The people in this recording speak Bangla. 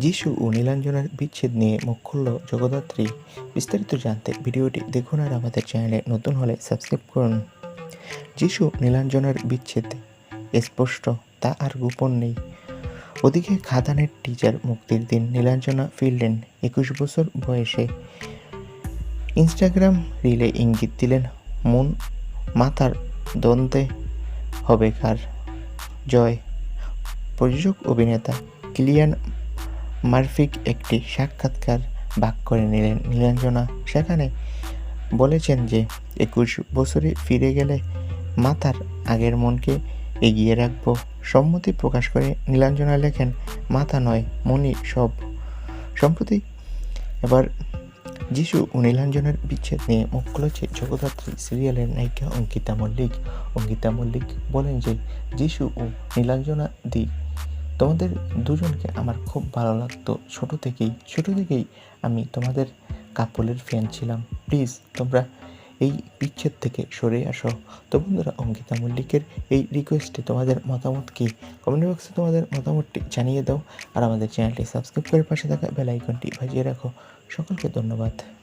যিশু ও নীলাঞ্জনার বিচ্ছেদ নিয়ে মুখ খুলল জগদ্ধাত্রী। বিস্তারিত জানতে ভিডিওটি দেখুন আর আমাদের চ্যানেলে নতুন হলে সাবস্ক্রাইব করুন। যিশু নীলাঞ্জনার বিচ্ছেদ স্পষ্ট, তা আর গোপন নেই। ওদিকে খাদানের টিচার মুক্তির দিন নীলাঞ্জনা ফিরলেন একুশ বছর বয়সে। ইনস্টাগ্রাম রিলে ইঙ্গিত দিলেন, মন মাথার দ্বন্দ্বে হবে কার? জয়। প্রযোজক, অভিনেতা কিলিয়ান মারফিক একটি সাক্ষাৎকার ভাগ করে নিলেন নীলাঞ্জনা। সেখানে বলেছেন যে, একুশ বছরে ফিরে গেলে মাতার আগের মনকে এগিয়ে রাখব। সম্মতি প্রকাশ করে নীলাঞ্জনা লেখেন মাথা নয়, মনি সব। সম্প্রতি এবার যিশু ও নীলাঞ্জনের বিচ্ছেদ নিয়ে মুখ খুলেছে জগদ্ধাত্রী সিরিয়ালের নায়িকা অঙ্কিতা মল্লিক। অঙ্কিতা মল্লিক বলেন যে, যিশু ও নীলাঞ্জনা দি তোমাদের দুজনকে আমার খুব ভালো লাগতো ছোট থেকেই। ছোট থেকেই আমি তোমাদের কাপলের ফ্যান ছিলাম। প্লিজ তোমরা এই বিচ্ছেদ থেকে সরে আসো। তো বন্ধুরা, অঙ্কিতা মল্লিকের এই রিকোয়েস্টে তোমাদের মতামত কি? কমেন্ট বক্সে তোমাদের মতামতটি জানিয়ে দাও। আর আমাদের চ্যানেলটি সাবস্ক্রাইব করে পাশে থাকা বেল আইকনটি বাজিয়ে রাখো। সকলকে ধন্যবাদ।